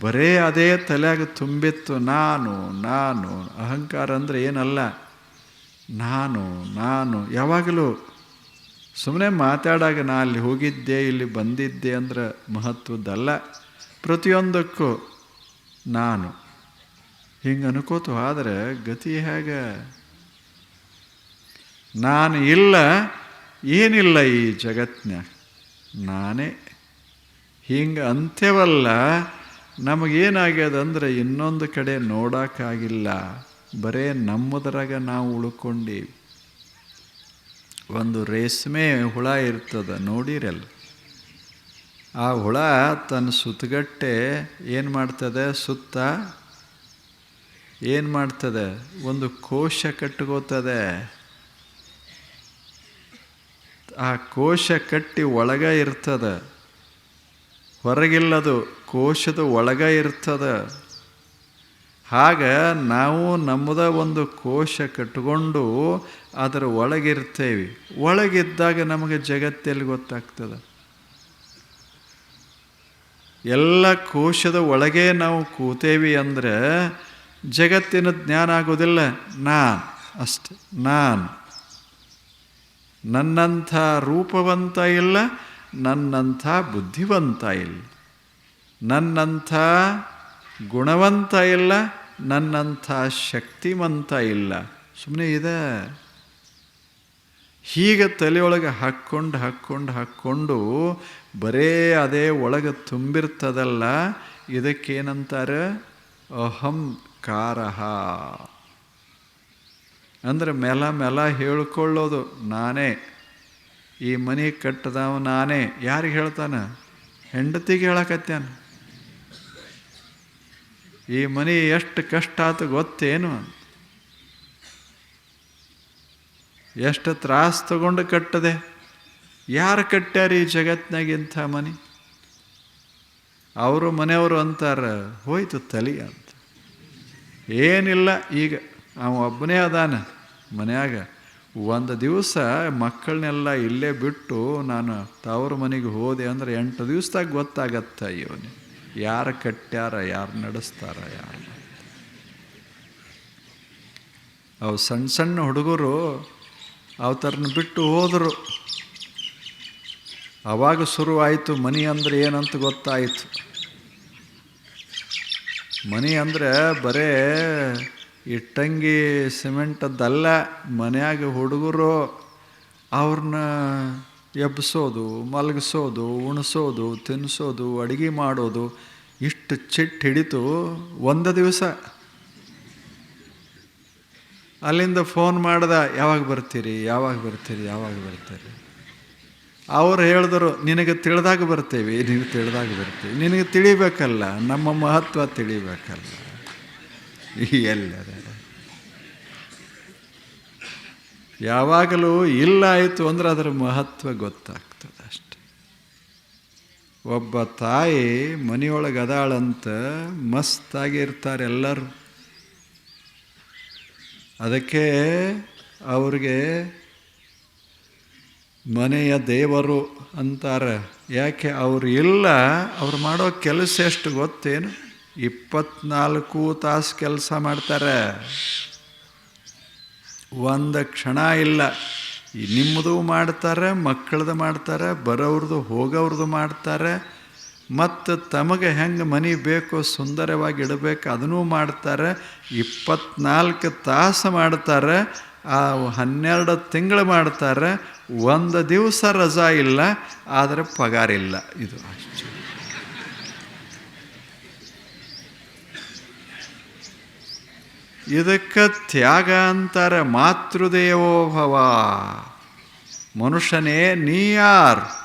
ಬರೇ ಅದೇ ತಲೆಯಾಗ ತುಂಬಿತ್ತು, ನಾನು ನಾನು, ಅಹಂಕಾರ ಅಂದರೆ ಏನಲ್ಲ? ನಾನು ನಾನು, ಯಾವಾಗಲೂ ಸುಮ್ಮನೆ ಮಾತಾಡಾಗ ನಾ ಅಲ್ಲಿ ಹೋಗಿದ್ದೆ, ಇಲ್ಲಿ ಬಂದಿದ್ದೆ ಅಂದ್ರೆ ಮಹತ್ವದ್ದಲ್ಲ. ಪ್ರತಿಯೊಂದಕ್ಕೂ ನಾನು. ಹಿಂಗೆ ಅನ್ಕೋತು, ಆದರೆ ಗತಿ ಹೇಗೆ? ನಾನು ಇಲ್ಲ, ಏನಿಲ್ಲ ಈ ಜಗತ್ನ್ಯಾಗ. ನಾನೇ ಹಿಂಗೆ ಅಂತ್ಯವಲ್ಲ, ನಮಗೇನಾಗ್ಯದ ಅಂದರೆ ಇನ್ನೊಂದು ಕಡೆ ನೋಡೋಕ್ಕಾಗಿಲ್ಲ. ಬರೇ ನಮ್ಮದ್ರಾಗ ನಾವು ಉಳ್ಕೊಂಡೀವಿ. ಒಂದು ರೇಷ್ಮೆ ಹುಳ ಇರ್ತದ, ನೋಡಿರಲ್ಲ. ಆ ಹುಳ ತನ್ನ ಸುತ್ತಗಟ್ಟೆ ಏನು ಮಾಡ್ತದೆ, ಸುತ್ತ ಏನು ಮಾಡ್ತದೆ, ಒಂದು ಕೋಶ ಕಟ್ಕೋತದೆ. ಆ ಕೋಶ ಕಟ್ಟಿ ಒಳಗೆ ಇರ್ತದ. ಹೊರಗಿಲ್ಲದು, ಕೋಶದ ಒಳಗ ಇರ್ತದ. ಹಾಗ ನಾವು ನಮ್ಮದ ಒಂದು ಕೋಶ ಕಟ್ಕೊಂಡು ಅದರ ಒಳಗಿರ್ತೇವೆ. ಒಳಗಿದ್ದಾಗ ನಮಗೆ ಜಗತ್ತಲ್ಲಿ ಗೊತ್ತಾಗ್ತದೆ? ಎಲ್ಲ ಕೋಶದ ಒಳಗೆ ನಾವು ಕೂತೇವಿ ಅಂದರೆ ಜಗತ್ತಿನ ಜ್ಞಾನ ಆಗೋದಿಲ್ಲ. ನಾನು ಅಷ್ಟೆ, ನಾನು. ನನ್ನಂಥ ರೂಪವಂತ ಇಲ್ಲ ನನ್ನಂಥ ಬುದ್ಧಿವಂತ ಇಲ್ಲ. ನನ್ನಂಥ ಗುಣವಂತ ಇಲ್ಲ. ನನ್ನಂಥ ಶಕ್ತಿವಂತ ಇಲ್ಲ. ಸುಮ್ಮನೆ ಇದೆ. ಹೀಗೆ ತಲೆಯೊಳಗೆ ಹಾಕ್ಕೊಂಡು ಹಾಕ್ಕೊಂಡು ಹಾಕ್ಕೊಂಡು ಬರೇ ಅದೇ ಒಳಗೆ ತುಂಬಿರ್ತದಲ್ಲ. ಇದಕ್ಕೇನಂತಾರೆ? ಅಹಂಕಾರ ಅಂದರೆ ಮೆಲ ಮೆಲ ಹೇಳ್ಕೊಳ್ಳೋದು ನಾನೇ. ಈ ಮನೆ ಕಟ್ಟದವ ನಾನೇ. ಯಾರಿಗೆ ಹೇಳ್ತಾನೆ? ಹೆಂಡತಿಗೆ ಹೇಳಕತ್ಯಾನ? ಈ ಮನೆ ಎಷ್ಟು ಕಷ್ಟ ಆತು ಗೊತ್ತೇನು? ಎಷ್ಟು ತ್ರಾಸ ತಗೊಂಡು ಕಟ್ಟದೆ? ಯಾರು ಕಟ್ಟ್ಯಾರ ಈ ಜಗತ್ನಾಗ ಇಂಥ ಮನೆ? ಅವರು ಮನೆಯವರು ಅಂತಾರ, ಹೋಯ್ತು ತಲಿ ಅಂತ. ಏನಿಲ್ಲ, ಈಗ ಅವ ಒಬ್ಬನೇ ಅದಾನ ಮನ್ಯಾಗ. ಒಂದು ದಿವಸ ಮಕ್ಕಳನ್ನೆಲ್ಲ ಇಲ್ಲೇ ಬಿಟ್ಟು ನಾನು ತವರು ಮನೆಗೆ ಹೋದೆ ಅಂದ್ರೆ ಎಂಟು ದಿವಸದಾಗ ಗೊತ್ತಾಗತ್ತ ಇವನು ಯಾರು ಕಟ್ಟ್ಯಾರ ಯಾರು ನಡೆಸ್ತಾರ, ಯಾರು? ಅವು ಸಣ್ಣ ಸಣ್ಣ ಹುಡುಗರು ಅವತರನ್ನ ಬಿಟ್ಟು ಹೋದರು. ಅವಾಗ ಶುರುವಾಯಿತು, ಮನಿ ಅಂದ್ರೆ ಏನಂತ ಗೊತ್ತಾಯಿತು. ಮನಿ ಅಂದರೆ ಬರೇ ಇಟ್ಟಂಗಿ ಸಿಮೆಂಟದ್ದಲ್ಲ, ಮನ್ಯಾಗ ಹುಡುಗರು ಅವ್ರನ್ನ ಎಬ್ಬಿಸೋದು ಮಲಗಿಸೋದು, ಉಣಿಸೋದು ತಿನ್ನಿಸೋದು ಅಡುಗೆ ಮಾಡೋದು, ಇಷ್ಟು ಚಿಟ್ಟು ಹಿಡಿತು ಒಂದು ದಿವಸ. ಅಲ್ಲಿಂದ ಫೋನ್ ಮಾಡ್ದೆ, ಯಾವಾಗ ಬರ್ತೀರಿ ಯಾವಾಗ ಬರ್ತೀರಿ ಯಾವಾಗ ಬರ್ತೀರಿ? ಅವ್ರು ಹೇಳಿದ್ರು, ನಿನಗೆ ತಿಳಿದಾಗ ಬರ್ತೇವೆ, ನಿನಗೆ ತಿಳಿದಾಗ ಬರ್ತೀವಿ. ನಿನಗೆ ತಿಳಿಬೇಕಲ್ಲ, ನಮ್ಮ ಮಹತ್ವ ತಿಳಿಬೇಕಲ್ಲ. ಎಲ್ಲರ. ಯಾವಾಗಲೂ ಇಲ್ಲ ಆಯಿತು ಅಂದರೆ ಅದರ ಮಹತ್ವ ಗೊತ್ತಾಗ್ತದೆ ಅಷ್ಟೆ. ಒಬ್ಬ ತಾಯಿ ಮನೆಯೊಳಗೆ ಅದಾಳಂತ ಮಸ್ತಾಗಿ ಇರ್ತಾರೆ ಎಲ್ಲರೂ. ಅದಕ್ಕೆ ಅವ್ರಿಗೆ ಮನೆಯ ದೇವರು ಅಂತಾರೆ. ಯಾಕೆ ಅವ್ರು ಇಲ್ಲ, ಅವ್ರು ಮಾಡೋ ಕೆಲಸ ಎಷ್ಟು ಗೊತ್ತೇನು? ಇಪ್ಪತ್ನಾಲ್ಕು ತಾಸು ಕೆಲಸ ಮಾಡ್ತಾರೆ. ಒಂದು ಕ್ಷಣ ಇಲ್ಲ. ನಿಮ್ಮದು ಮಾಡ್ತಾರೆ, ಮಕ್ಕಳದು ಮಾಡ್ತಾರೆ ಬರೋವ್ರದ್ದು ಹೋಗೋವ್ರದ್ದು ಮಾಡ್ತಾರೆ. ಮತ್ತು ತಮಗೆ ಹೆಂಗೆ ಮನೆ ಬೇಕು ಸುಂದರವಾಗಿ ಇಡಬೇಕು ಅದನ್ನೂ ಮಾಡ್ತಾರೆ. ಇಪ್ಪತ್ನಾಲ್ಕು ತಾಸು ಮಾಡ್ತಾರೆ, ಆ ಹನ್ನೆರಡು ತಿಂಗಳು ಮಾಡ್ತಾರೆ. ಒಂದು ದಿವಸ ರಜಾ ಇಲ್ಲ, ಆದರೆ ಪಗಾರಿಲ್ಲ ಇದು ಅಷ್ಟೇ ಇದಕ್ಕೆ ತ್ಯಾಗ ಅಂತಾರೆ ಮಾತೃದೇವೋಭವ ಮನುಷ್ಯನೇ, ನೀ ಯಾರು?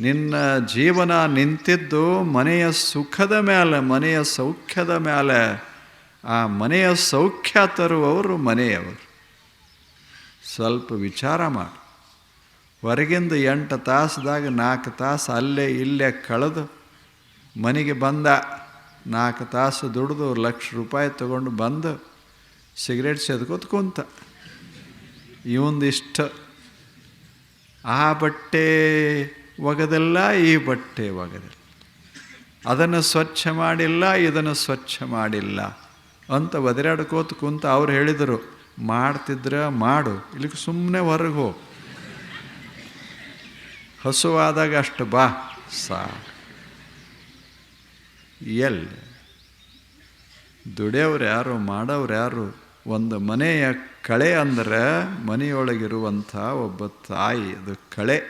ನಿನ್ನ ಜೀವನ ನಿಂತಿದ್ದು ಮನೆಯ ಸುಖದ ಮೇಲೆ ಮನೆಯ ಸೌಖ್ಯದ ಮೇಲೆ ಆ ಮನೆಯ ಸೌಖ್ಯ ತರುವವರು ಮನೆಯವರು. ಸ್ವಲ್ಪ ವಿಚಾರ ಮಾಡಿ. ಹೊರಗಿಂದ ಎಂಟು ತಾಸದಾಗ ನಾಲ್ಕು ತಾಸು ಅಲ್ಲೇ ಇಲ್ಲೇ ಕಳೆದು ಮನೆಗೆ ಬಂದ ನಾಲ್ಕು ತಾಸು ದುಡಿದು ಲಕ್ಷ ರೂಪಾಯಿ ತೊಗೊಂಡು ಬಂದು ಸಿಗರೇಟ್ ಸೇದ್ಕೋತ ಕುಂತ. ಇವಂದಿಷ್ಟು ಆ ಬಟ್ಟೆ ಒಗದಿಲ್ಲ, ಈ ಬಟ್ಟೆ ಒಗದಿಲ್ಲ. ಅದನ್ನು ಸ್ವಚ್ಛ ಮಾಡಿಲ್ಲ, ಇದನ್ನು ಸ್ವಚ್ಛ ಮಾಡಿಲ್ಲ ಅಂತ ಒದರಾಡ್ಕೋತ ಕುಂತ ಅವ್ರು ಹೇಳಿದರು, ಮಾಡ್ತಿದ್ರೆ ಮಾಡು, ಇಲ್ಲಿಗೆ ಸುಮ್ಮನೆ ಹೊರಗೆ ಹೋಗು. ಹಸುವಾದಾಗ ಅಷ್ಟು ಬಾ ಸಾ ಎಲ್ಲಿ? ದುಡಿಯವ್ರು ಯಾರು ಮಾಡೋರು ಯಾರು? ಒಂದು ಮನೆಯ ಕಳೆ ಅಂದರೆ ಮನೆಯೊಳಗಿರುವಂಥ ಒಬ್ಬ ತಾಯಿ, ಅದು ಕಳೆ.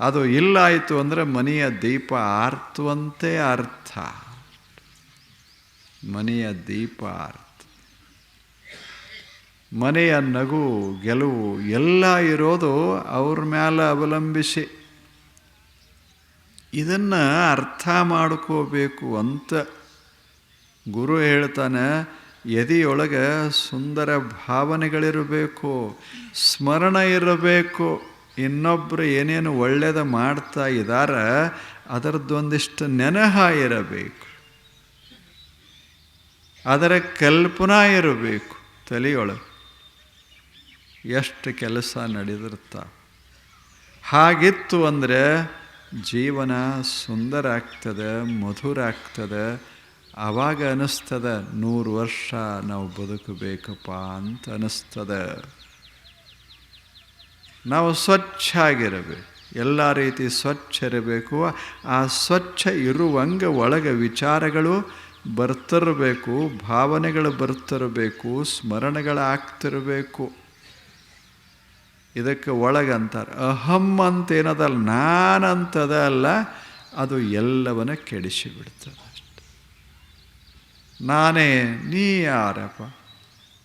ಅದು ಇಲ್ಲ ಆಯಿತು ಅಂದರೆ ಮನೆಯ ದೀಪ ಆರ್ತುವಂತೆ ಅರ್ಥ. ಮನೆಯ ದೀಪ ಅರ್ಥ ಮನೆಯ ನಗು, ಗೆಲುವು ಎಲ್ಲ ಇರೋದು ಅವ್ರ ಮೇಲೆ ಅವಲಂಬಿಸಿ. ಇದನ್ನು ಅರ್ಥ ಮಾಡ್ಕೋಬೇಕು ಅಂತ ಗುರು ಹೇಳ್ತಾನೆ, ಎದೆಯೊಳಗೆ ಸುಂದರ ಭಾವನೆಗಳಿರಬೇಕು, ಸ್ಮರಣ ಇರಬೇಕು ಇನ್ನೊಬ್ಬರು ಏನೇನು ಒಳ್ಳೆಯದು ಮಾಡ್ತಾ ಇದ್ದಾರೆ ಅದರದ್ದೊಂದಿಷ್ಟು ನೆನಹ ಇರಬೇಕು. ಅದರ ಕಲ್ಪನಾ ಇರಬೇಕು ತಲೆಯೊಳಗೆ. ಎಷ್ಟು ಕೆಲಸ ನಡೆದಿರ್ತ ಹಾಗಿತ್ತು ಅಂದರೆ ಜೀವನ ಸುಂದರ ಆಗ್ತದೆ ಮಧುರ ಆಗ್ತದೆ ಆವಾಗ ಅನ್ನಿಸ್ತದೆ ನೂರು ವರ್ಷ ನಾವು ಬದುಕಬೇಕಪ್ಪ ಅಂತ ಅನ್ನಿಸ್ತದೆ ನಾವು ಸ್ವಚ್ಛ ಆಗಿರಬೇಕು ಎಲ್ಲ ರೀತಿ ಸ್ವಚ್ಛ ಇರಬೇಕು ಆ ಸ್ವಚ್ಛ ಇರುವಂಗೆ ಒಳಗೆ ವಿಚಾರಗಳು ಬರ್ತಿರಬೇಕು, ಭಾವನೆಗಳು ಬರ್ತಿರಬೇಕು ಸ್ಮರಣೆಗಳು ಆಗ್ತಿರಬೇಕು ಇದಕ್ಕೆ ಒಳಗಂತಾರೆ. ಅಹಂ ಅಂತ ಏನದಲ್ಲ, ನಾನಂತದ ಅಲ್ಲ, ಅದು ಎಲ್ಲವನ್ನ ಕೆಡಿಸಿ ಬಿಡ್ತದೆ ಅಷ್ಟೆ. ನಾನೇ, ನೀ ಯಾರಪ್ಪ?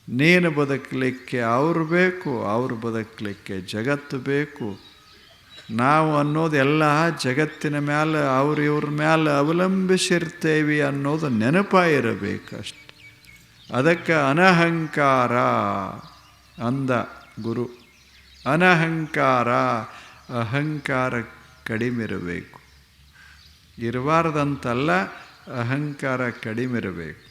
ನೀನು ಬದುಕಲಿಕ್ಕೆ ಅವ್ರು ಬೇಕು, ಅವ್ರು ಬದುಕಲಿಕ್ಕೆ ಜಗತ್ತು ಬೇಕು. ನಾವು ಅನ್ನೋದು ಎಲ್ಲ ಜಗತ್ತಿನ ಮೇಲೆ ಅವ್ರ ಇವ್ರ ಮೇಲೆ ಅವಲಂಬಿಸಿರ್ತೇವೆ ಅನ್ನೋದು ನೆನಪ ಇರಬೇಕಷ್ಟೆ ಅದಕ್ಕೆ ಅನಹಂಕಾರ ಅಂದ ಗುರು. ಅನಹಂಕಾರ, ಅಹಂಕಾರ ಕಡಿಮೆ ಇರಬೇಕು ಇರಬಾರ್ದಂತಲ್ಲ ಅಹಂಕಾರ ಕಡಿಮೆ ಇರಬೇಕು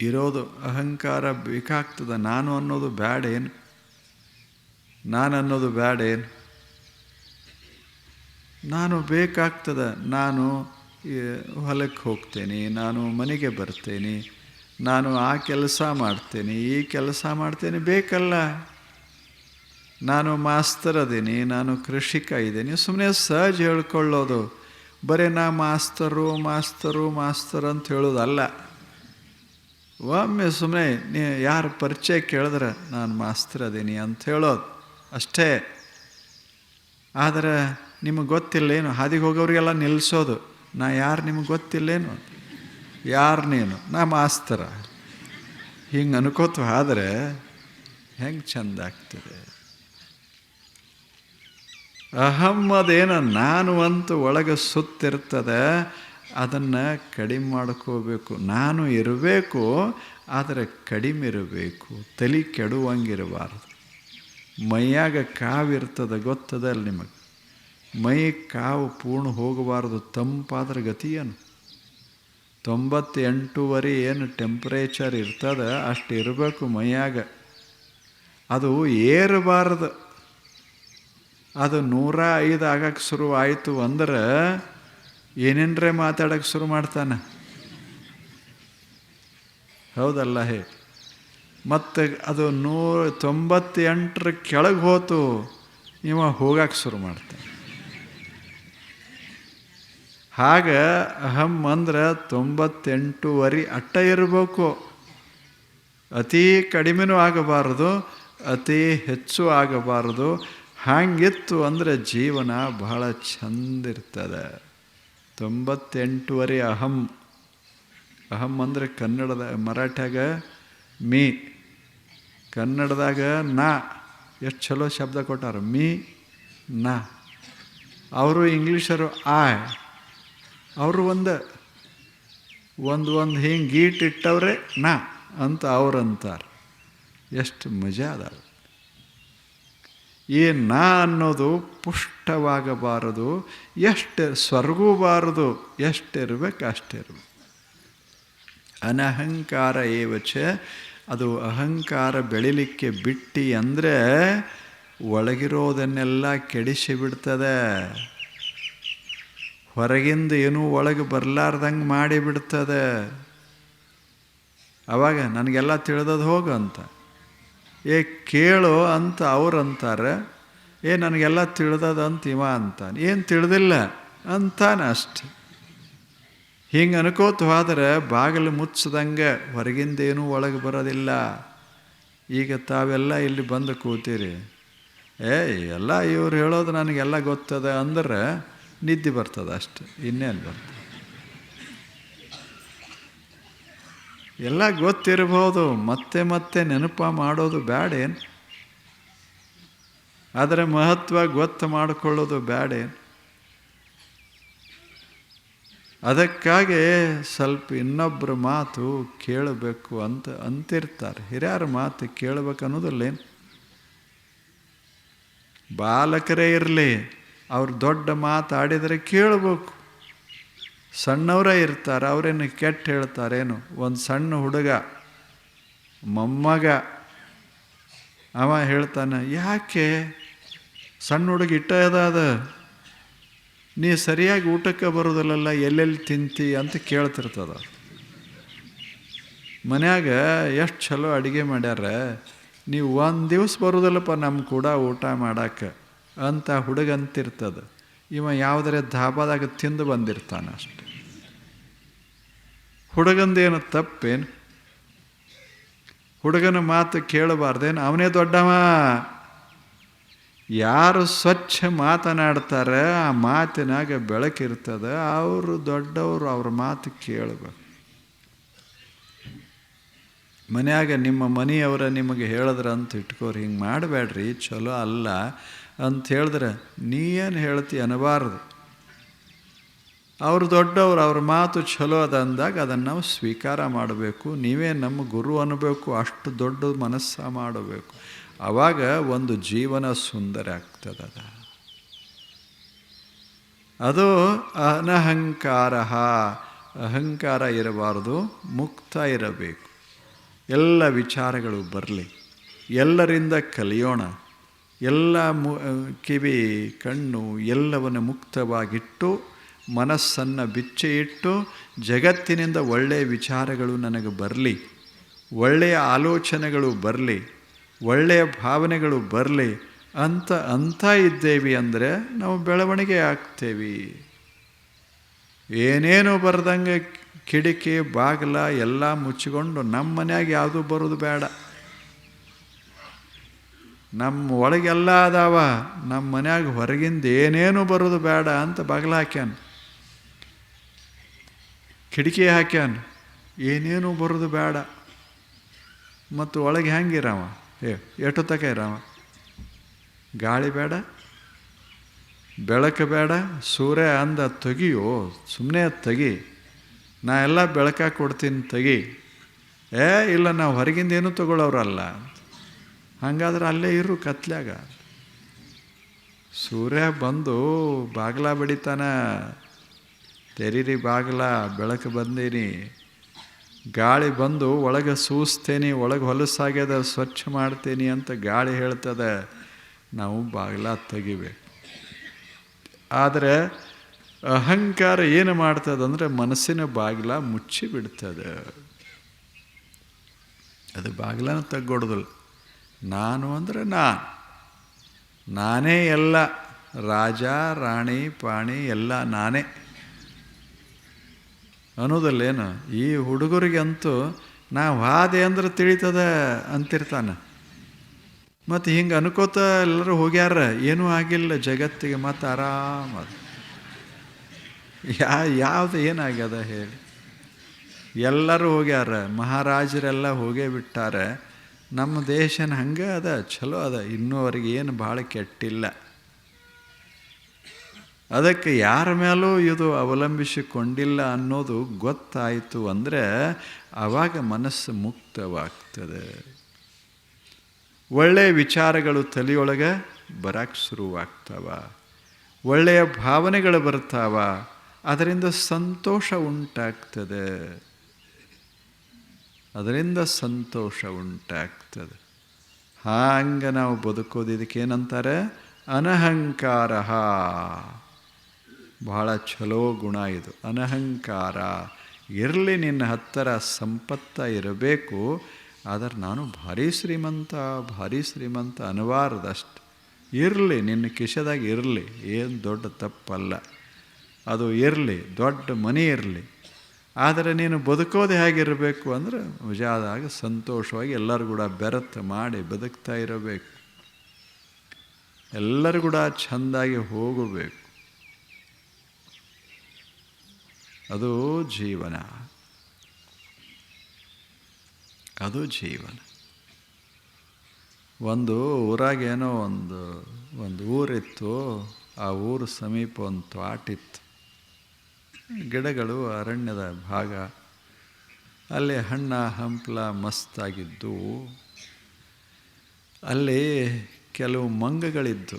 ಇರೋದು ಅಹಂಕಾರ ಬೇಕಾಗ್ತದೆ. ನಾನು ಅನ್ನೋದು ಬ್ಯಾಡೇನು? ನಾನು ಅನ್ನೋದು ಬ್ಯಾಡೇನು? ನಾನು ಬೇಕಾಗ್ತದೆ. ನಾನು ಹೊಲಕ್ಕೆ ಹೋಗ್ತೇನೆ, ನಾನು ಮನೆಗೆ ಬರ್ತೇನೆ. ನಾನು ಆ ಕೆಲಸ ಮಾಡ್ತೇನೆ, ಈ ಕೆಲಸ ಮಾಡ್ತೇನೆ ಬೇಕಲ್ಲ. ನಾನು ಮಾಸ್ತರ್ ಅದೀನಿ, ನಾನು ಕೃಷಿಕ ಇದ್ದೀನಿ ಸುಮ್ಮನೆ ಸಹಜ ಹೇಳ್ಕೊಳ್ಳೋದು. ಬರೀ ನಾ ಮಾಸ್ತರು ಮಾಸ್ತರು, ಮಾಸ್ತರ್ ಅಂತ ಹೇಳೋದಲ್ಲ. ಒಮ್ಮೆ ಸುಮ್ಮನೆ ನೀ ಯಾರು ಪರಿಚಯ ಕೇಳಿದ್ರೆ ನಾನು ಮಾಸ್ತರ್ ಅದೀನಿ ಅಂತ ಹೇಳೋದು ಅಷ್ಟೇ. ಆದರೆ ನಿಮಗೆ ಗೊತ್ತಿಲ್ಲೇನು ಹಾದಿಗೆ ಹೋಗೋರಿಗೆಲ್ಲ ನಿಲ್ಲಿಸೋದು ನಾ ಯಾರು ನಿಮಗೆ ಗೊತ್ತಿಲ್ಲೇನು ಯಾರು ನೀನು? ನಾ ಮಾಸ್ತರ. ಹಿಂಗೆ ಅನ್ಕೋತು ಆದರೆ ಹೆಂಗೆ ಚಂದ ಆಗ್ತದೆ? ಅಹಮ್ಮದೇನು ನಾನು ಅಂತ ಒಳಗೆ ಸುತ್ತಿರ್ತದೆ, ಅದನ್ನು ಕಡಿಮೆ ಮಾಡ್ಕೋಬೇಕು ನಾನು ಇರಬೇಕು, ಆದರೆ ಕಡಿಮೆ ಇರಬೇಕು. ತಲೆ ಕೆಡುವಂಗಿರಬಾರ್ದು. ಮೈಯಾಗ ಕಾವಿರ್ತದೆ ಗೊತ್ತದಲ್ಲ ನಿಮಗೆ? ಮೈ ಕಾವು ಪೂರ್ಣ ಹೋಗಬಾರ್ದು, ತಂಪಾದ್ರೆ ಗತಿಯೇನು ತೊಂಬತ್ತೆಂಟೂವರೆ ಏನು ಟೆಂಪ್ರೇಚರ್ ಇರ್ತದ, ಅಷ್ಟು ಇರಬೇಕು ಮೈಯಾಗ. ಅದು ಏರಬಾರ್ದು. ಅದು ನೂರ ಐದು ಆಗಕ್ಕೆ ಶುರು ಆಯಿತು ಅಂದ್ರೆ ಏನೇನ್ರೆ ಮಾತಾಡೋಕ್ಕೆ ಶುರು ಮಾಡ್ತಾನೆ? ಹೌದಲ್ಲ ಹೇ? ಮತ್ತು ಅದು ನೂರ ತೊಂಬತ್ತೆಂಟರ ಕೆಳಗೆ ಹೋತು, ಇವ ಹೋಗಕ್ಕೆ ಶುರು ಮಾಡ್ತಾನೆ. ಹಾಗ ಅಹಂ ಅಂದ್ರೆ ತೊಂಬತ್ತೆಂಟುವರೆ ಅಟ್ಟ ಇರಬೇಕು. ಅತಿ ಕಡಿಮೆನೂ ಆಗಬಾರದು, ಅತಿ ಹೆಚ್ಚು ಆಗಬಾರದು. ಹಾಗಿತ್ತು ಅಂದರೆ ಜೀವನ ಬಹಳ ಚಂದಿರ್ತದೆ ತೊಂಬತ್ತೆಂಟುವರೆ ಅಹಂ. ಅಹಂ ಅಂದರೆ ಕನ್ನಡದ ಮರಾಠ್ಯಾಗ ಮೀ. ಕನ್ನಡದಾಗ ನಾ. ಎಷ್ಟು ಚಲೋ ಶಬ್ದ ಕೊಟ್ಟಾರ? ಮೀ, ನಾ. ಅವರು ಇಂಗ್ಲೀಷರು ಆಯ್ ಅವರು ಒಂದು. ಒಂದು ಒಂದು ಹಿಂಗೆ ಗೀಟ್ ಇಟ್ಟವ್ರೆ ನಾ ಅಂತ ಅವ್ರಂತಾರೆ. ಎಷ್ಟು ಮಜಾ ಅದ ಈ ನಾ ಅನ್ನೋದು ಪುಷ್ಟವಾಗಬಾರದು, ಎಷ್ಟು ಸ್ವರ್ಗೂಬಾರದು ಎಷ್ಟಿರ್ಬೇಕು ಅಷ್ಟಿರ್ಬೇಕು ಅನಹಂಕಾರ ಏವಚ, ಅದು ಅಹಂಕಾರ ಬೆಳಿಲಿಕ್ಕೆ ಬಿಟ್ಟು ಅಂದರೆ ಒಳಗಿರೋದನ್ನೆಲ್ಲ ಕೆಡಿಸಿ ಬಿಡ್ತದೆ. ಹೊರಗಿಂದ ಏನೂ ಒಳಗೆ ಬರಲಾರ್ದಂಗೆ ಮಾಡಿಬಿಡ್ತದೆ ಅವಾಗ ನನಗೆಲ್ಲ ತಿಳಿದದು ಹೋಗು ಅಂತ. ಏ ಕೇಳು ಅಂತ ಅವ್ರು ಅಂತಾರೆ. ಏ ನನಗೆಲ್ಲ ತಿಳಿದದ ಅಂತ ಇವ ಅಂತಾನೆ. ಏನು ತಿಳಿದಿಲ್ಲ ಅಂತಾನೆ ಅಷ್ಟೆ. ಹಿಂಗೆ ಅನ್ಕೋತ ಹೋದರೆ ಬಾಗಿಲು ಮುಚ್ಚದಂಗೆ ಹೊರಗಿಂದೇನೂ ಒಳಗೆ ಬರೋದಿಲ್ಲ. ಈಗ ತಾವೆಲ್ಲ ಇಲ್ಲಿ ಬಂದು ಕೂತೀರಿ. ಏ ಎಲ್ಲ ಇವ್ರು ಹೇಳೋದು ನನಗೆಲ್ಲ ಗೊತ್ತದ. ಅಂದ್ರೆ ನಿದ್ದೆ ಬರ್ತದೆ ಅಷ್ಟೆ ಇನ್ನೇನು ಬರ್ತದೆ. ಎಲ್ಲ ಗೊತ್ತಿರ್ಬೋದು ಮತ್ತೆ ಮತ್ತೆ ನೆನಪ ಮಾಡೋದು ಬೇಡೇನು ಅದರ ಮಹತ್ವ ಗೊತ್ತು ಮಾಡಿಕೊಳ್ಳೋದು ಬೇಡೇನು ಅದಕ್ಕಾಗಿ ಸ್ವಲ್ಪ ಇನ್ನೊಬ್ಬರ ಮಾತು ಕೇಳಬೇಕು ಅಂತ ಅಂತಿರ್ತಾರೆ. ಹಿರಿಯರ ಮಾತು ಕೇಳಬೇಕು ಅನ್ನೋದಿಲ್ಲೇನು ಬಾಲಕರೇ ಇರಲಿ. ಅವ್ರು ದೊಡ್ಡ ಮಾತಾಡಿದರೆ ಕೇಳಬೇಕು. ಸಣ್ಣವರೇ ಇರ್ತಾರೆ, ಅವರೇನು ಕೆಟ್ಟ ಹೇಳ್ತಾರೇನು? ಒಂದು ಸಣ್ಣ ಹುಡುಗ, ಮೊಮ್ಮಗ, ಅವ ಹೇಳ್ತಾನೆ, ಯಾಕೆ? ಸಣ್ಣ ಹುಡುಗ ಇಟ್ಟ ಅದ ನೀ ಸರಿಯಾಗಿ ಊಟಕ್ಕೆ ಬರೋದಿಲ್ಲಲ್ಲ, ಎಲ್ಲೆಲ್ಲಿ ತಿಂತಿ? ಅಂತ ಕೇಳ್ತಿರ್ತದ. ಮನ್ಯಾಗ ಎಷ್ಟು ಚಲೋ ಅಡುಗೆ ಮಾಡ್ಯಾರ ನೀವು ಒಂದು ದಿವಸ ಬರೋದಿಲ್ಲಪ್ಪ ನಮ್ಮ ಕೂಡ ಊಟ ಮಾಡಕ್ಕೆ ಅಂತ ಹುಡುಗ ಅಂತಿರ್ತದ ಇವ ಯಾವುದರ ಧಾಬಾದಾಗ ತಿಂದು ಬಂದಿರ್ತಾನೆ ಅಷ್ಟೆ. ಹುಡುಗಂದೇನು ತಪ್ಪೇನು? ಹುಡುಗನ ಮಾತು ಕೇಳಬಾರ್ದೇನು? ಅವನೇ ದೊಡ್ಡವ. ಯಾರು ಸ್ವಚ್ಛ ಮಾತನಾಡ್ತಾರೆ, ಆ ಮಾತಿನಾಗ ಬೆಳಕಿರ್ತದೆ, ಅವರು ದೊಡ್ಡವರು ಅವ್ರ ಮಾತು ಕೇಳಬೇಕು. ಮನೆಯಾಗ ನಿಮ್ಮ ಮನೆಯವರ ನಿಮಗೆ ಹೇಳಿದ್ರೆ ಅಂತ ಇಟ್ಕೋರಿ, ಹಿಂಗೆ ಮಾಡಬೇಡ್ರಿ, ಚಲೋ ಅಲ್ಲ. ಅಂತ ಹೇಳಿದ್ರೆ ನೀ ಏನು ಹೇಳ್ತಿ ಅನ್ನಬಾರದು. ಅವರು ದೊಡ್ಡವರು, ಅವ್ರ ಮಾತು ಚಲೋ ಅದ ಅಂದಾಗ ಅದನ್ನು ನಾವು ಸ್ವೀಕಾರ ಮಾಡಬೇಕು. ನೀವೇ ನಮ್ಮ ಗುರು ಅನ್ನಬೇಕು ಅಷ್ಟು ದೊಡ್ಡ ಮನಸ್ಸ ಮಾಡಬೇಕು. ಆವಾಗ ಒಂದು ಜೀವನ ಸುಂದರ ಆಗ್ತದದ. ಅದು ಅನಹಂಕಾರ ಅಹಂಕಾರ ಇರಬಾರ್ದು, ಮುಕ್ತ ಇರಬೇಕು. ಎಲ್ಲ ವಿಚಾರಗಳು ಬರಲಿ. ಎಲ್ಲರಿಂದ ಕಲಿಯೋಣ. ಎಲ್ಲ ಮು ಕಿವಿ, ಕಣ್ಣು ಎಲ್ಲವನ್ನು ಮುಕ್ತವಾಗಿಟ್ಟು, ಮನಸ್ಸನ್ನು ಬಿಚ್ಚಿ ಇಟ್ಟು ಜಗತ್ತಿನಿಂದ ಒಳ್ಳೆಯ ವಿಚಾರಗಳು ನನಗೆ ಬರಲಿ, ಒಳ್ಳೆಯ ಆಲೋಚನೆಗಳು ಬರಲಿ, ಒಳ್ಳೆಯ ಭಾವನೆಗಳು ಬರಲಿ ಅಂತ ಅಂತ ಇದ್ದೇವೆ ಅಂದರೆ ನಾವು ಬೆಳವಣಿಗೆ ಆಗ್ತೇವೆ. ಏನೇನು ಬರ್ದಂಗೆ ಕಿಡಿಕೆ, ಬಾಗಿಲ ಎಲ್ಲ ಮುಚ್ಚಿಕೊಂಡು ನಮ್ಮ ಮನ್ಯಾಗ ಯಾವುದೂ ಬರೋದು ಬೇಡ. ನಮ್ಮ ಒಳಗೆಲ್ಲ ಅದಾವ ನಮ್ಮ ಮನ್ಯಾಗ ಹೊರಗಿಂದ ಏನೇನು ಬರೋದು ಬೇಡ ಅಂತ ಬಗಲ ಹಾಕ್ಯಾನ. ಕಿಟಕಿ ಹಾಕ್ಯಾನ, ಏನೇನು ಬರೋದು ಬೇಡ. ಮತ್ತು ಒಳಗೆ ಹೆಂಗಿರವ? ಏ ಎಷ್ಟು ತಕ ಇರವ? ಗಾಳಿ ಬೇಡ, ಬೆಳಕು ಬೇಡ, ಸೂರ್ಯ ಅಂದ ತೆಗಿಯೋ ಸುಮ್ಮನೆ ತೆಗಿ, ನಾ ಎಲ್ಲ ಬೆಳಕ ಕೊಡ್ತೀನಿ ತೆಗಿ. ಏ, ಇಲ್ಲ ನಾವು ಹೊರಗಿಂದ ಏನೂ ತಗೊಳ್ಳೋರಲ್ಲ ಹಾಗಾದ್ರೆ ಅಲ್ಲೇ ಇರು ಕತ್ಲಾಗ ಸೂರ್ಯ ಬಂದು ಬಾಗ್ಲ ಬಡಿತಾನ. ತೆರೀರಿ ಬಾಗ್ಲ, ಬೆಳಕು ಬಂದೀನಿ. ಗಾಳಿ ಬಂದು ಒಳಗೆ ಸೂಸ್ತೇನೆ, ಒಳಗೆ ಹೊಲಸಾಗ್ಯದ, ಸ್ವಚ್ಛ ಮಾಡ್ತೀನಿ ಅಂತ ಗಾಳಿ ಹೇಳ್ತದೆ. ನಾವು ಬಾಗ್ಲ ತೆಗಿಬೇಕು. ಆದರೆ ಅಹಂಕಾರ ಏನು ಮಾಡ್ತದಂದ್ರೆ ಮನಸ್ಸಿನ ಬಾಗಿಲ ಮುಚ್ಚಿ ಬಿಡ್ತದೆ ಅದು ಬಾಗಿಲನ ತೆಗ್ಗೊಡ್ದಲ್ಲ ನಾನು ಅಂದರೆ ನಾನು. ನಾನೇ ಎಲ್ಲ. ರಾಜ, ರಾಣಿ, ಪಾಣಿ ಎಲ್ಲ ನಾನೇ. ಅನ್ನೋದಲ್ಲೇನು? ಈ ಹುಡುಗರಿಗಂತೂ ನಾ ವಾದೆ ಅಂದ್ರೆ ತಿಳಿತದ ಅಂತಿರ್ತಾನೆ. ಮತ್ತು ಹಿಂಗೆ ಅನ್ಕೋತ ಎಲ್ಲರೂ ಹೋಗ್ಯಾರ, ಏನೂ ಆಗಿಲ್ಲ ಜಗತ್ತಿಗೆ ಮತ್ತು ಆರಾಮ. ಯಾ, ಯಾವುದು ಏನಾಗ್ಯದ ಹೇಳಿ. ಎಲ್ಲರೂ ಹೋಗ್ಯಾರ, ಮಹಾರಾಜರೆಲ್ಲ ಹೋಗೇ ಬಿಟ್ಟಾರೆ. ನಮ್ಮ ದೇಶನ ಹಂಗೆ ಅದ, ಚಲೋ ಅದ ಇನ್ನೂ ಅವ್ರಿಗೆ ಏನು ಭಾಳ ಕೆಟ್ಟಿಲ್ಲ. ಅದಕ್ಕೆ ಯಾರ ಮೇಲೂ ಇದು ಅವಲಂಬಿಸಿಕೊಂಡಿಲ್ಲ ಅನ್ನೋದು ಗೊತ್ತಾಯಿತು ಅಂದರೆ ಆವಾಗ ಮನಸ್ಸು ಮುಕ್ತವಾಗ್ತದೆ. ಒಳ್ಳೆಯ ವಿಚಾರಗಳು ತಲೆಯೊಳಗೆ ಬರಕ್ಕೆ ಶುರುವಾಗ್ತಾವ. ಒಳ್ಳೆಯ ಭಾವನೆಗಳು ಬರ್ತಾವ, ಅದರಿಂದ ಸಂತೋಷ ಉಂಟಾಗ್ತದೆ. ಅದರಿಂದ ಸಂತೋಷ ಉಂಟಾಗ್ತದೆ. ಹಾಂಗೆ ನಾವು ಬದುಕೋದು ಇದಕ್ಕೇನಂತಾರೆ ಅನಹಂಕಾರ ಬಹಳ ಚಲೋ ಗುಣ ಇದು. ಅನಹಂಕಾರ. ಇರಲಿ ನಿನ್ನ ಹತ್ತಿರ ಸಂಪತ್ತ ಇರಬೇಕು. ಆದರೆ ನಾನು ಭಾರಿ ಶ್ರೀಮಂತ ಭಾರಿ ಶ್ರೀಮಂತ ಅನಿವಾರ್ದಷ್ಟು. ಇರಲಿ, ನಿನ್ನ ಕಿಶದಾಗ ಇರಲಿ. ಏನು ದೊಡ್ಡ ತಪ್ಪಲ್ಲ. ಅದು ಇರಲಿ, ದೊಡ್ಡ ಮನೆ ಇರಲಿ. ಆದರೆ ನೀನು ಬದುಕೋದು ಹೇಗಿರಬೇಕು ಅಂದರೆ ಆದಾಗ ಸಂತೋಷವಾಗಿ ಎಲ್ಲರೂ ಕೂಡ ಬೆರತು ಮಾಡಿ ಬದುಕ್ತಾ ಇರಬೇಕು. ಎಲ್ಲರೂ ಕೂಡ ಚೆಂದಾಗಿ ಹೋಗಬೇಕು. ಅದು ಜೀವನ. ಅದು ಜೀವನ. ಒಂದು ಊರಾಗೇನೋ ಒಂದು ಒಂದು ಊರಿತ್ತು, ಆ ಊರು ಸಮೀಪ ಒಂದು ತ್ವಾಟಿತ್ತು ಗಿಡಗಳು ಅರಣ್ಯದ ಭಾಗ. ಅಲ್ಲಿ ಹಣ್ಣ, ಹಂಪಲ ಮಸ್ತಾಗಿದ್ದು ಅಲ್ಲಿ ಕೆಲವು ಮಂಗಗಳಿದ್ದು.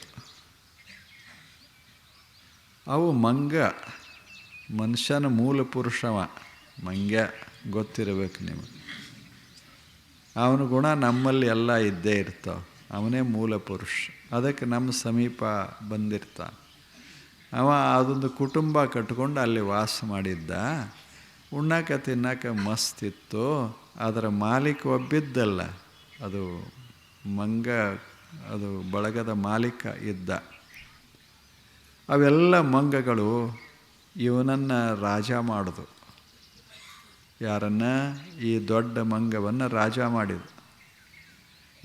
ಅವು ಮಂಗ, ಮನುಷ್ಯನ ಮೂಲ ಪುರುಷವ, ಮಂಗ್ಯ ಗೊತ್ತಿರಬೇಕು ನಿಮಗೆ. ಅವನ ಗುಣ ನಮ್ಮಲ್ಲಿ ಎಲ್ಲ ಇದ್ದೇ ಇರ್ತಾವೆ. ಅವನೇ ಮೂಲ ಪುರುಷ. ಅದಕ್ಕೆ ನಮ್ಮ ಸಮೀಪ ಬಂದಿರ್ತಾನೆ. ಅವ ಅದೊಂದು ಕುಟುಂಬ ಕಟ್ಕೊಂಡು ಅಲ್ಲಿ ವಾಸ ಮಾಡಿದ್ದ. ಉಣ್ಣಾಕ ತಿನ್ನಕ ಮಸ್ತಿತ್ತು, ಅದರ ಮಾಲೀಕ ಒಬ್ಬಿದ್ದಲ್ಲ. ಅದು ಮಂಗ, ಅದು ಬಳಗದ ಮಾಲೀಕ ಇದ್ದ. ಅವೆಲ್ಲ ಮಂಗಗಳು ಇವನನ್ನು ರಾಜ ಮಾಡಿದು. ಯಾರನ್ನ? ಈ ದೊಡ್ಡ ಮಂಗವನ್ನು ರಾಜ ಮಾಡಿದ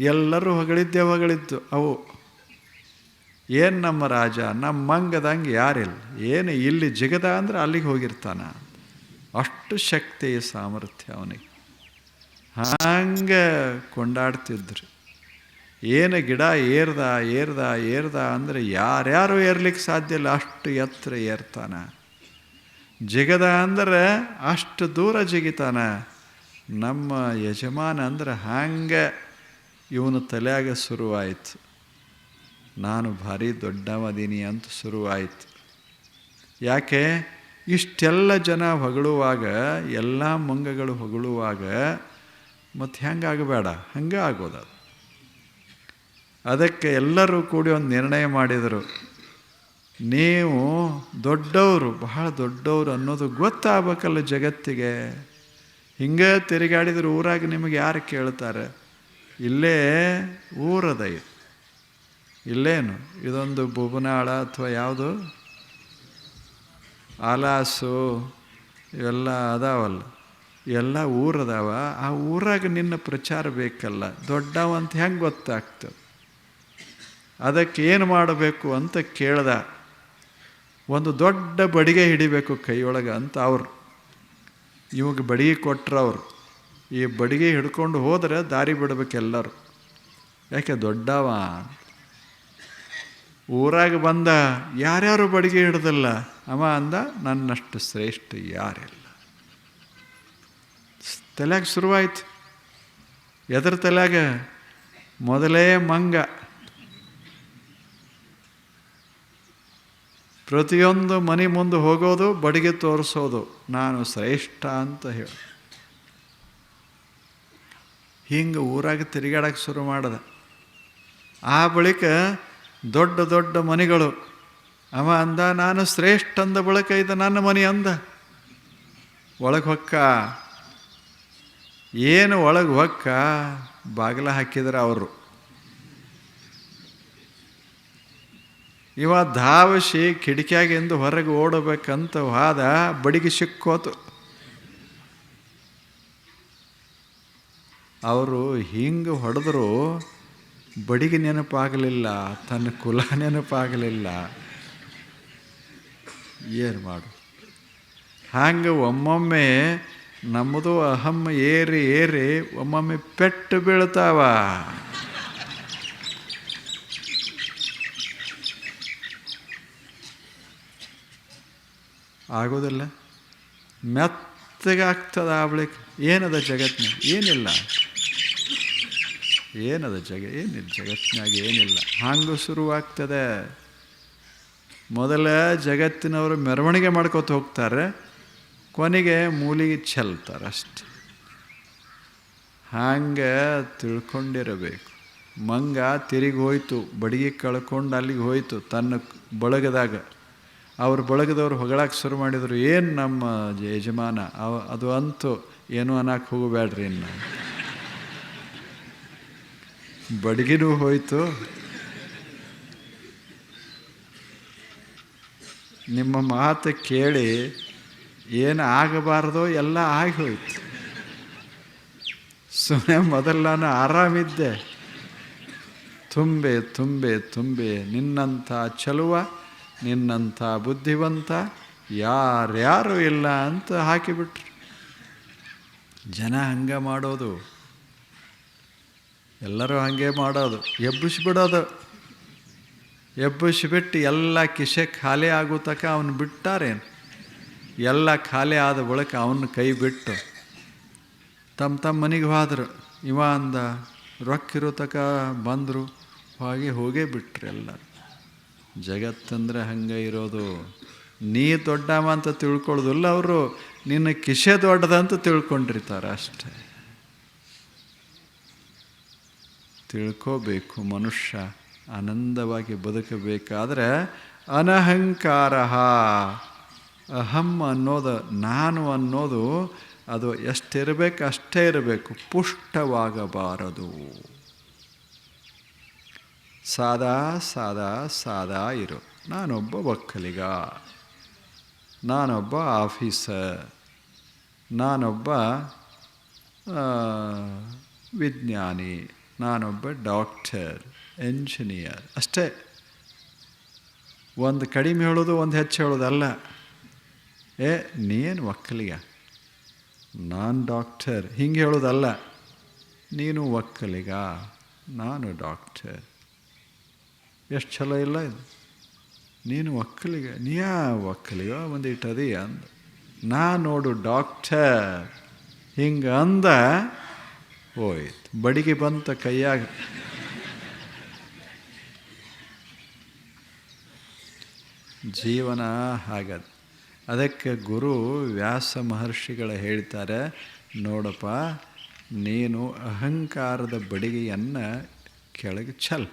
ಎಲ್ಲರೂ ಹೊಗಳಿದ್ದೇ ಹೊಗಳಿದ್ದು ಅವು. ಏನು ನಮ್ಮ ರಾಜ? ನಮ್ಮ ಮಂಗದಂಗೆ ಯಾರಿಲ್ಲ. ಏನು ಇಲ್ಲಿ ಜಿಗದ ಅಂದ್ರೆ ಅಲ್ಲಿಗೆ ಹೋಗಿರ್ತಾನ. ಅಷ್ಟು ಶಕ್ತಿ, ಸಾಮರ್ಥ್ಯ ಅವನಿಗೆ. ಹಂಗೆ ಕೊಂಡಾಡ್ತಿದ್ರು. ಏನು ಗಿಡ ಏರ್ದ ಏರ್ದ ಏರ್ದ ಅಂದರೆ ಯಾರ್ಯಾರು ಏರ್ಲಿಕ್ಕೆ ಸಾಧ್ಯ ಇಲ್ಲ, ಅಷ್ಟು ಎತ್ತರ ಏರ್ತಾನ. ಜಿಗದ ಅಂದ್ರೆ ಅಷ್ಟು ದೂರ ಜಿಗಿತಾನ. ನಮ್ಮ ಯಜಮಾನ ಅಂದ್ರೆ ಹಂಗೆ ಇವನು ತಲೆಯಾಗ ಶುರುವಾಯಿತು. ನಾನು ಭಾರಿ ದೊಡ್ಡವದೀನಿ ಅಂತ ಶುರುವಾಯಿತು. ಯಾಕೆ? ಇಷ್ಟೆಲ್ಲ ಜನ ಹೊಗಳುವಾಗ, ಎಲ್ಲ ಮಂಗಗಳು ಹೊಗಳುವಾಗ ಮತ್ತು ಹೆಂಗಾಗಬೇಡ ಹಂಗೆ ಆಗೋದದು ಅದಕ್ಕೆ ಎಲ್ಲರೂ ಕೂಡಿ ಒಂದು ನಿರ್ಣಯ ಮಾಡಿದರು. ನೀವು ದೊಡ್ಡವರು, ಬಹಳ ದೊಡ್ಡವರು ಅನ್ನೋದು ಗೊತ್ತಾಗಬೇಕಲ್ಲ ಜಗತ್ತಿಗೆ. ಹಿಂಗೆ ತಿರುಗಾಡಿದ್ರೆ ಊರಾಗ ನಿಮಗೆ ಯಾರು ಕೇಳ್ತಾರೆ? ಇಲ್ಲೇ ಊರದ ಇದು ಇಲ್ಲೇನು? ಇದೊಂದು ಬುಬನಾಳ ಅಥವಾ ಯಾವುದು? ಆಲಾಸು, ಇವೆಲ್ಲ ಅದಾವಲ್ಲ. ಎಲ್ಲ ಊರದಾವ. ಆ ಊರಾಗ ನಿನ್ನ ಪ್ರಚಾರ ಬೇಕಲ್ಲ. ದೊಡ್ಡವ ಅಂತ ಹೆಂಗೆ ಗೊತ್ತಾಗ್ತದೆ ಅದಕ್ಕೆ ಏನು ಮಾಡಬೇಕು ಅಂತ ಕೇಳ್ದ. ಒಂದು ದೊಡ್ಡ ಬಡಿಗೆ ಹಿಡಿಬೇಕು ಕೈಯೊಳಗೆ ಅಂತ ಅವರು. ಇವಾಗ ಬಡಿಗೆ ಕೊಟ್ಟರು ಅವರು. ಈ ಬಡಿಗೆ ಹಿಡ್ಕೊಂಡು ಹೋದರೆ ದಾರಿ ಬಿಡ್ಬೇಕು ಎಲ್ಲರೂ. ಯಾಕೆ ದೊಡ್ಡವ? ಊರಾಗ ಬಂದ ಯಾರ್ಯಾರು ಬಡಿಗೆ ಹಿಡ್ದಲ್ಲ ಅವ ಅಂದ, ನನ್ನಷ್ಟು ಶ್ರೇಷ್ಠ ಯಾರಿಲ್ಲ. ತಲೆಯಾಗ ಶುರುವಾಯ್ತು. ಎದ್ರ ತಲೆಯಾಗ ಮೊದಲೇ ಮಂಗ. ಪ್ರತಿಯೊಂದು ಮನೆ ಮುಂದೆ ಹೋಗೋದು, ಬಡಿಗೆ ತೋರಿಸೋದು, ನಾನು ಶ್ರೇಷ್ಠ ಅಂತ ಹೇಳಿ. ಹಿಂಗೆ ಊರಾಗ ತಿರುಗಾಡಕ್ಕೆ ಶುರು ಮಾಡಿದೆ. ಆ ಬಳಿಕ ದೊಡ್ಡ ದೊಡ್ಡ ಮನೆಗಳು. ಅವ ಅಂದ, ನಾನು ಶ್ರೇಷ್ಠ ಅಂದ ಬಳಕ ಇದು ನನ್ನ ಮನೆ ಅಂದ. ಒಳಗೆ ಹೊಕ್ಕ. ಏನು ಒಳಗೆ ಹೊಕ್ಕ, ಬಾಗಿಲ ಹಾಕಿದ್ರೆ ಅವರು. ಇವ ಧಾವಸಿ ಎಂದು ಹೊರಗೆ ಓಡಬೇಕಂತ ಹೋದ ಬಡಿಗೆ ಸಿಕ್ಕೋತು. ಅವರು ಹಿಂಗೆ ಹೊಡೆದ್ರು ಬಡಿಗೆ ನೆನಪಾಗಲಿಲ್ಲ, ತನ್ನ ಕುಲ ನೆನಪಾಗಲಿಲ್ಲ. ಏನು ಮಾಡು? ಹಂಗೆ ಒಮ್ಮೊಮ್ಮೆ ನಮ್ಮದು ಅಹಂ ಏರಿ ಏರಿ ಒಮ್ಮೊಮ್ಮೆ ಪೆಟ್ಟು ಬೀಳ್ತಾವ. ಆಗೋದಿಲ್ಲ. ಮೆತ್ತಗಾಗ್ತದ ಅವಳಿಗೆ ಏನದ ಜಗತ್ತಿನ ಏನಿಲ್ಲ. ಏನದ ಜಗ, ಏನಿಲ್ಲ ಜಗತ್ತಿನಾಗ ಏನಿಲ್ಲ. ಹಂಗೂ ಶುರುವಾಗ್ತದೆ. ಮೊದಲ ಜಗತ್ತಿನವರು ಮೆರವಣಿಗೆ ಮಾಡ್ಕೋತ ಹೋಗ್ತಾರೆ. ಕೊನೆಗೆ ಮೂಲಿಗೆ ಚೆಲ್ತಾರೆ ಅಷ್ಟೆ. ಹಾಗೆ ತಿಳ್ಕೊಂಡಿರಬೇಕು. ಮಂಗ ತಿರುಗಿ ಹೋಯ್ತು, ಬಡಿಗೆ ಕಳ್ಕೊಂಡು ಅಲ್ಲಿಗೆ ಹೋಯಿತು, ತನ್ನ ಬಳಗದಾಗ. ಅವ್ರ ಬಳಗದವ್ರು ಹೊಗಳಕ್ಕೆ ಶುರು ಮಾಡಿದರು, ಏನು ನಮ್ಮ ಯಜಮಾನ, ಅವ, ಅದು ಅಂತೂ ಏನೂ ಅನ್ನಕ್ಕೆ ಹೋಗಬೇಡ್ರಿ ಇನ್ನು. ಬಡಗಿನೂ ಹೋಯಿತು. ನಿಮ್ಮ ಮಾತು ಕೇಳಿ ಏನು ಆಗಬಾರ್ದೋ ಎಲ್ಲ ಆಗಿ ಹೋಯ್ತು. ಸುಮ್ಮನೆ ಮೊದಲು ನಾನು ಆರಾಮಿದ್ದೆ. ತುಂಬೆ ತುಂಬೆ ತುಂಬೆ, ನಿನ್ನಂಥ ಚಲುವ, ನಿನ್ನಂಥ ಬುದ್ಧಿವಂತ, ಯಾರ್ಯಾರು ಇಲ್ಲ ಅಂತ ಹಾಕಿಬಿಟ್ರು. ಜನ ಹಂಗೆ ಮಾಡೋದು ಎಲ್ಲರೂ ಹಾಗೆ ಮಾಡೋದು. ಎಬ್ಬಿಸ್ಬಿಡೋದು ಎಬ್ಬಿಸಿಬಿಟ್ಟು ಎಲ್ಲ ಕಿಸೆ ಖಾಲಿ ಆಗೋ ತಕ ಅವನು ಬಿಟ್ಟಾರೇನು? ಎಲ್ಲ ಖಾಲಿ ಆದ ಬಳಿಕ ಅವನ ಕೈ ಬಿಟ್ಟು ತಮ್ಮ ತಮ್ಮ ಮನೆಗೆ ಹೋದ್ರು. ಇವ ಅಂದ, ರೊಕ್ಕಿರೋ ತಕ ಬಂದರು. ಹೋಗಿ ಹೋಗೇ ಬಿಟ್ರು ಎಲ್ಲರು. ಜಗತ್ತಂದ್ರೆ ಹಂಗೆ ಇರೋದು. ನೀ ದೊಡ್ಡವ ಅಂತ ತಿಳ್ಕೊಳ್ಳೋದಿಲ್ಲ ಅವರು. ನಿನ್ನ ಕಿಸೆ ದೊಡ್ಡದಂತ ತಿಳ್ಕೊಂಡಿರ್ತಾರೆ ಅಷ್ಟೇ. ತಿಳ್ಕೋಬೇಕು ಮನುಷ್ಯ, ಆನಂದವಾಗಿ ಬದುಕಬೇಕಾದ್ರೆ ಅನಹಂಕಾರ ಅಹಂ ಅನ್ನೋದು, ನಾನು ಅನ್ನೋದು, ಅದು ಎಷ್ಟಿರಬೇಕು ಅಷ್ಟೇ ಇರಬೇಕು, ಪುಷ್ಟವಾಗಬಾರದು. ಸಾದಾ ಸಾದಾ ಸಾದಾ ಇರು. ನಾನೊಬ್ಬ ಒಕ್ಕಲಿಗ. ನಾನೊಬ್ಬ ಆಫೀಸರ್. ನಾನೊಬ್ಬ ವಿಜ್ಞಾನಿ. ನಾನೊಬ್ಬ ಡಾಕ್ಟರ್, ಎಂಜಿನಿಯರ್ ಅಷ್ಟೇ. ಒಂದು ಕಡಿಮೆ ಹೇಳೋದು, ಒಂದು ಹೆಚ್ಚು ಹೇಳೋದಲ್ಲ ಏ, ನೀನು ಒಕ್ಕಲಿಗ. ನಾನು ಡಾಕ್ಟರ್, ಹಿಂಗೆ ಹೇಳೋದಲ್ಲ. ನೀನು ಒಕ್ಕಲಿಗ, ನಾನು ಡಾಕ್ಟರ್. ಎಷ್ಟು ಚಲೋ ಇಲ್ಲ ಇದು. ನೀನು ಒಕ್ಕಲಿಗ. ನೀಯಾ ಒಕ್ಕಲಿಗ? ಒಂದು ಇಟ್ಟದಿ ಅಂದ. ನಾ ನೋಡು ಡಾಕ್ಟರ್. ಹಿಂಗೆ ಅಂದ ಹೋಯ್ತು. ಬಡಿಗೆ ಬಂತ ಕೈಯಾಗ. ಜೀವನ ಆಗದ ಅದಕ್ಕೆ ಗುರು ವ್ಯಾಸ ಮಹರ್ಷಿಗಳು ಹೇಳ್ತಾರೆ, ನೋಡಪ್ಪ, ನೀನು ಅಹಂಕಾರದ ಬಡಿಗೆಯನ್ನು ಕೆಳಗೆ ಚಲ್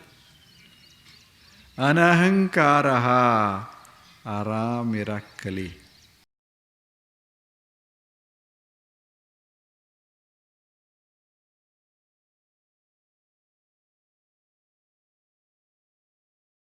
ಅನಹಂಕಾರ ಆರಾಮಿರ ಕಲಿ.